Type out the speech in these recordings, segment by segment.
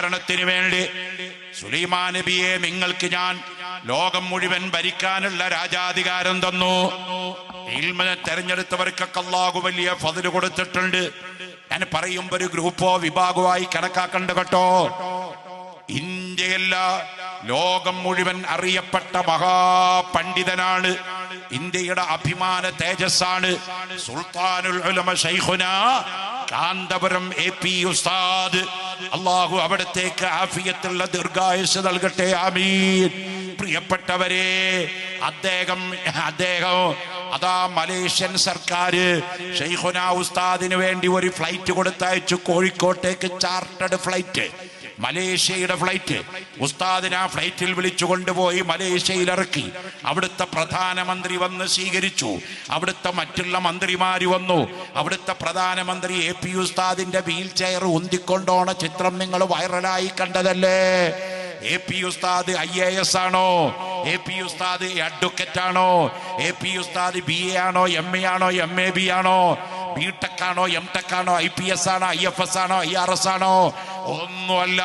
കാരണത്തിന് വേണ്ടി സുലൈമാൻ നബിയെ നിങ്ങൾക്ക് ഞാൻ ലോകം മുഴുവൻ ഭരിക്കാനുള്ള രാജാധികാരം തന്നു. ഇൽമനെ തെരഞ്ഞെടുത്തവർക്കൊക്കെ അള്ളാഹു വലിയ ഫതിൽ കൊടുത്തിട്ടുണ്ട്. ഞാൻ പറയുമ്പോ ഒരു ഗ്രൂപ്പോ വിഭാഗമായി കണക്കാക്കണ്ട കേട്ടോ. ഇന്ത്യയല്ല ലോകം മുഴുവൻ അറിയപ്പെട്ട മഹാപണ്ഡിതനാണ്. ഇന്ത്യയുടെ അഭിമാന തേജസ്സാണ്. സുൽത്താനുൽ ഉലമ ശൈഖുന കാന്തപുരം എ പി ഉസ്താദ്. അള്ളാഹു അവിടത്തേക്ക് ആഫിയത്തുള്ള ദീർഘായുസ് നൽകട്ടെ ആമീൻ. പ്രിയപ്പെട്ടവരെ അദ്ദേഹം അദ്ദേഹം അതാ മലേഷ്യൻ സർക്കാർ ഷെയ്ഖുന ഉസ്താദിന് വേണ്ടി ഒരു ഫ്ലൈറ്റ് കൊടുത്തയച്ചു. കോഴിക്കോട്ടേക്ക് ചാർട്ടേഡ് ഫ്ലൈറ്റ്. മലേഷ്യയുടെ ഫ്ലൈറ്റ്. ഉസ്താദിനെ ആ ഫ്ലൈറ്റിൽ വിളിച്ചു കൊണ്ടുപോയി മലേഷ്യയിൽ ഇറക്കി. അവിടുത്തെ പ്രധാനമന്ത്രി വന്ന് സ്വീകരിച്ചു. അവിടുത്തെ മറ്റുള്ള മന്ത്രിമാര് വന്നു. അവിടുത്തെ പ്രധാനമന്ത്രി എ പി ഉസ്താദിന്റെ വീൽ ചെയർ ഉന്തിക്കൊണ്ടോണ ചിത്രം നിങ്ങൾ വൈറലായി കണ്ടതല്ലേ? A P Usthad I A S ആണോ? എ പി ഉസ്താദ് അഡ്വക്കറ്റ് ആണോ? A P Usthad B A ആണോ? എം എ ആണോ? എം എ ബി ആണോ? ബി ടെക് ആണോ? എം ടെക് ആണോ? ഐ പി എസ് ആണോ? ഐ എഫ് എസ് ആണോ? ഐ ആർ എസ് ആണോ? ഒന്നുമല്ല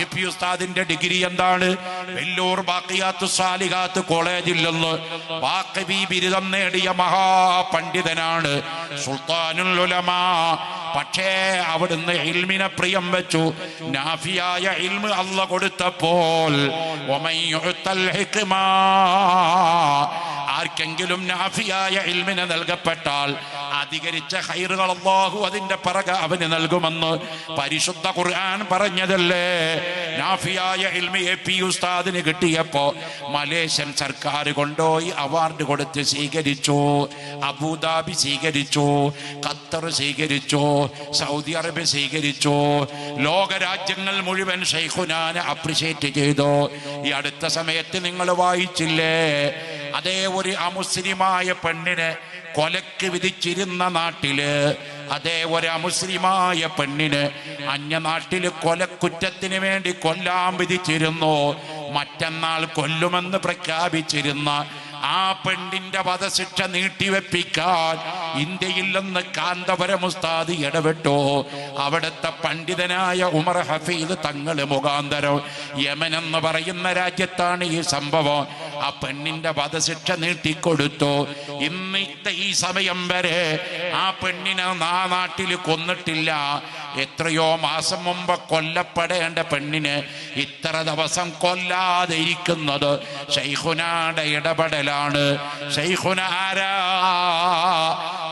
എ പി ഉസ്താദിന്റെ ഡിഗ്രി എന്താണ്? വെല്ലൂർ ബാക്കിയാത്ത് സാലികാത്ത് കോളേജിൽ നിന്ന് വാക്കബി ബിരുദം നേടിയ മഹാപണ്ഡിതനാണ്. സുൽത്താനുൽ ഉലമാ. പക്ഷേ അവിടുന്ന് ഇൽമിനെ പ്രിയം വെച്ചു. നാഫിയായ ഇൽമ് അല്ല കൊടുത്തപ്പോൾ ആർക്കെങ്കിലും നാഫിയായ ഇൽമിനെ നൽകപ്പെട്ടാൽ അധികരിച്ച ഹൈറുകൾ അള്ളാഹു അതിന്റെ പറക അവന് നൽകുമെന്ന് പരിശുദ്ധ ഖുർആൻ പറഞ്ഞതല്ലേ? നാഫിയായ ഇൽമി ഉസ്താദിന് കിട്ടിയപ്പോ മലേഷ്യൻ സർക്കാർ കൊണ്ടുപോയി അവാർഡ് കൊടുത്ത് സ്വീകരിച്ചു അബുദാബി സ്വീകരിച്ചു ഖത്തർ സ്വീകരിച്ചു സൗദി അറേബ്യ സ്വീകരിച്ചു. ലോകരാജ്യങ്ങൾ മുഴുവൻ ഷെയ്ഖുനാനെ അപ്രിഷിയേറ്റ് ചെയ്തു. ഈ അടുത്ത സമയത്ത് നിങ്ങൾ വായിച്ചില്ലേ? അതേ ഒരു അമുസ്ലിമായ പെണ്ണിനെ കൊലക്ക് വിധിച്ചിരുന്ന നാട്ടിൽ അതേ ഒരു അമുസ്ലിമായ പെണ്ണിന് അന്യനാട്ടിൽ കൊലക്കുറ്റത്തിന് വേണ്ടി കൊല്ലാൻ വിധിച്ചിരുന്നു. മറ്റന്നാൾ കൊല്ലുമെന്ന് പ്രഖ്യാപിച്ചിരുന്ന ആ പെണ്ണിന്റെ വധശിക്ഷ നീട്ടിവെപ്പിക്കാൻ ഇന്ത്യയിൽ നിന്ന് കാന്തപുരം ഉസ്താദ് ഇടപെട്ടു. അവിടുത്തെ പണ്ഡിതനായ ഉമർ ഹഫീദ് തങ്ങൾ മുഖാന്തരം യമൻ എന്ന് പറയുന്ന രാജ്യത്താണ് ഈ സംഭവം. ആ പെണ്ണിന്റെ വധശിക്ഷ നീട്ടിക്കൊടുത്തു. ഇന്നത്തെ ഈ സമയം വരെ ആ പെണ്ണിനെ ആ നാട്ടിൽ കൊന്നിട്ടില്ല. എത്രയോ മാസം മുമ്പ് കൊല്ലപ്പെടേണ്ട പെണ്ണിന് ഇത്ര ദിവസം കൊല്ലാതെ ഇരിക്കുന്നത് ഷെയ്ഖുനാടെ ഇടപെടലാണ്. ഷൈഖുന ആരാ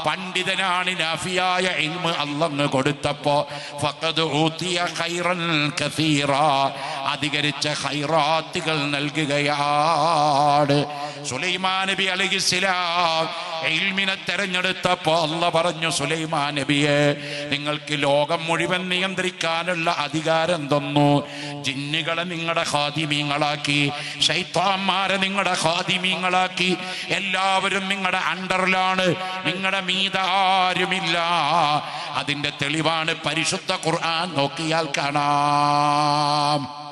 പണ്ഡിതനാണ് നാഫിയായ ഇൽമ അല്ലങ്ങ് കൊടുത്തപ്പോ ഫഖദ് ഊതിയ ഖൈറൻ കസീറ അധികരിച്ച ഖൈറാത്തുകൾ നൽകുകയാണ്. സുലൈമാൻ നബി അലൈഹിസ്സലാം ഇൽമിനെ തെരഞ്ഞെടുത്തപ്പോ അല്ല പറഞ്ഞു സുലൈമാൻ നബിയെ നിങ്ങൾക്ക് ലോകം മുഴുവൻ നിയന്ത്രിക്കാനുള്ള അധികാരം തന്നു. ജിന്നുകളെ നിങ്ങളുടെ ഹാദിമീങ്ങളാക്കി ശൈത്താന്മാരെ നിങ്ങളുടെ ഹാദിമീങ്ങളാക്കി എല്ലാവരും നിങ്ങളുടെ അണ്ടറിലാണ് നിങ്ങളുടെ മീത ആരുമില്ല. അതിന്റെ തെളിവാണ് പരിശുദ്ധ ഖുർആൻ. നോക്കിയാൽ കാണാം.